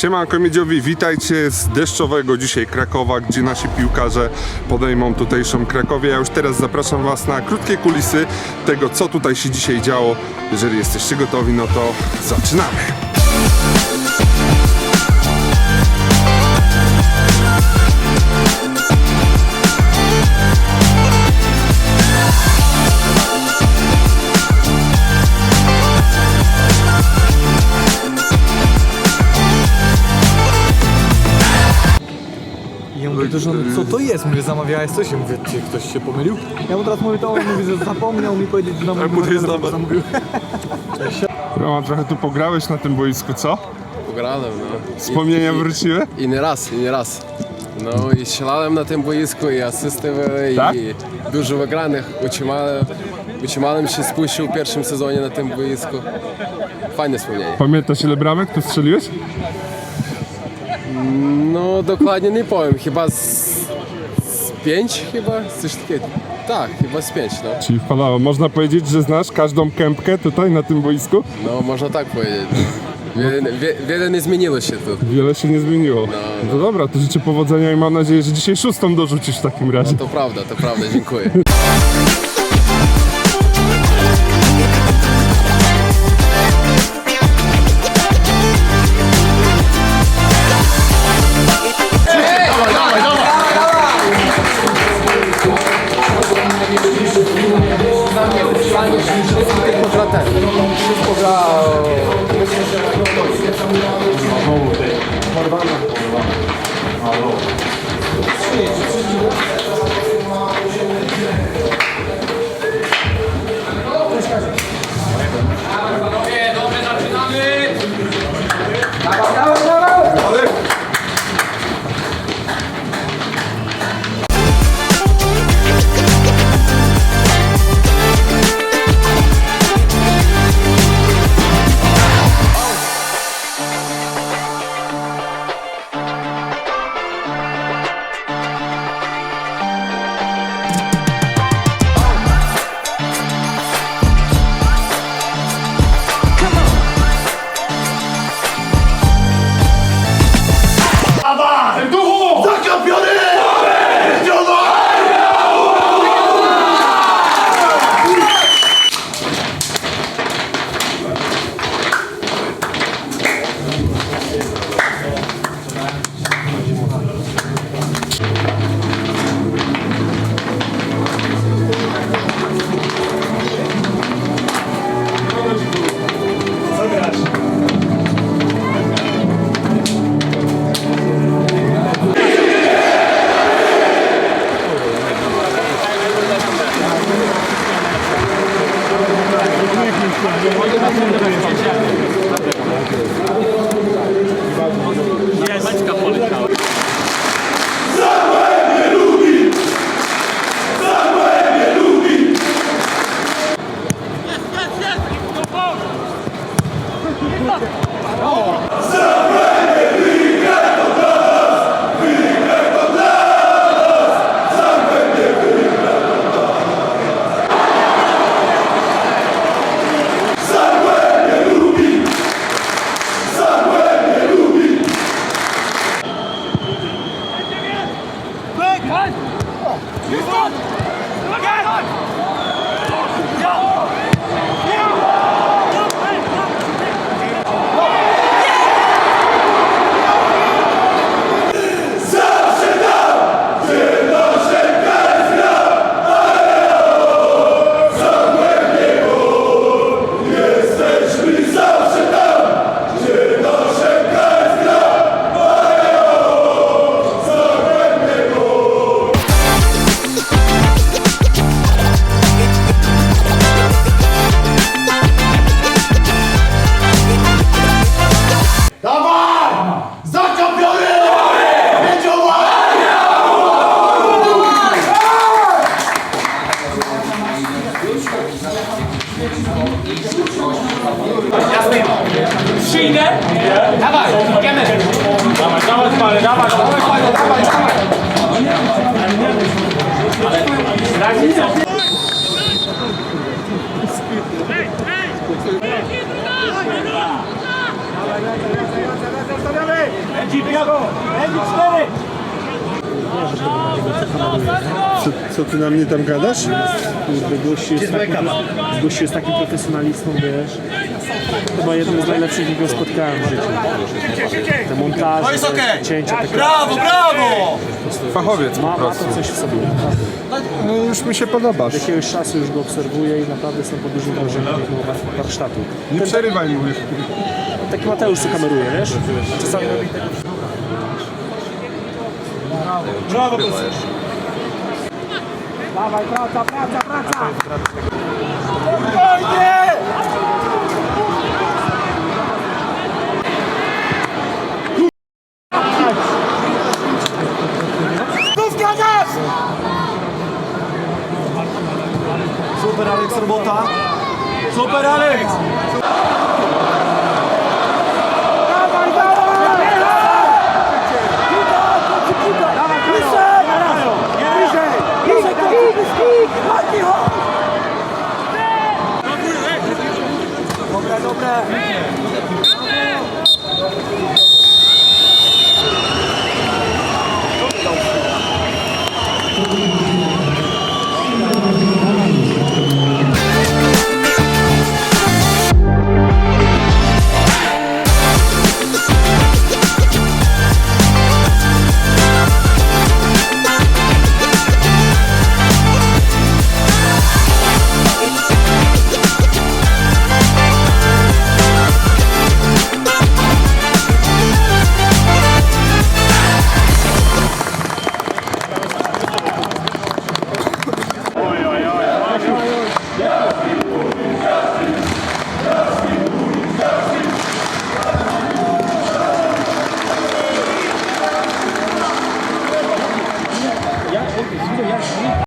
Siemanko Miedziowi, witajcie z deszczowego dzisiaj Krakowa, gdzie nasi piłkarze podejmą tutejszą Krakowie. Ja już teraz zapraszam Was na krótkie kulisy tego, co tutaj się dzisiaj działo. Jeżeli jesteście gotowi, no to zaczynamy. Do żony, co to jest? Mówię, zamawiałeś coś? Ja mówię, czy ktoś się pomylił? Ja mu teraz mówię to, on mówi, że zapomniał mi powiedzieć, że nam mu to jest dobre. zamówił. Roman, trochę tu pograłeś na tym boisku, co? Pograłem, no. Wspomnienia I, wróciły? I, I nie raz, i nie raz. No i strzelałem na tym boisku, i asysty były, Tak? i dużo wygranych. Utrzymałem, utrzymałem się, spuścił w pierwszym sezonie na tym boisku. Fajne wspomnienie. Pamiętasz ile bramek tu strzeliłeś? No dokładnie nie powiem, chyba z, z pięć chyba, coś takiego. Tak, chyba z pięć, no. Czyli wpadało. Można powiedzieć, że znasz każdą kępkę tutaj na tym boisku? No można tak powiedzieć. Wiele, wie, wiele nie zmieniło się tu. Wiele się nie zmieniło. No dobra, to życzę powodzenia i mam nadzieję, że dzisiaj szóstą dorzucisz w takim razie. To prawda, to prawda, dziękuję. Wszystko tylko poza ten. Wszystko za... Porwana. E, Oh! Dawaj, dawaj, dawaj, dawaj. Ale razie co? Leci Piago! Leci cztery! Co, co ty na mnie tam gadasz? Kurde, gość jest, takim, gość jest takim profesjonalistą, wiesz. Chyba jednym z najlepszych, jakiego spotkałem w życiu. Te montaże, te cięcia, takie... Brawo, brawo! Fachowiec po Ma, ma prostu. to coś w sobie, naprawdę. No już mi się podobasz. Od jakiegoś czasu już go obserwuję i naprawdę jestem pod dużym wrażeniem jego war- warsztatu. Nie przerywaj mu. Taki Mateusz, co kameruje, wiesz? Czasami robi tego... Brawo! Dawaj, praca, praca, praca! Super, Vamos dar um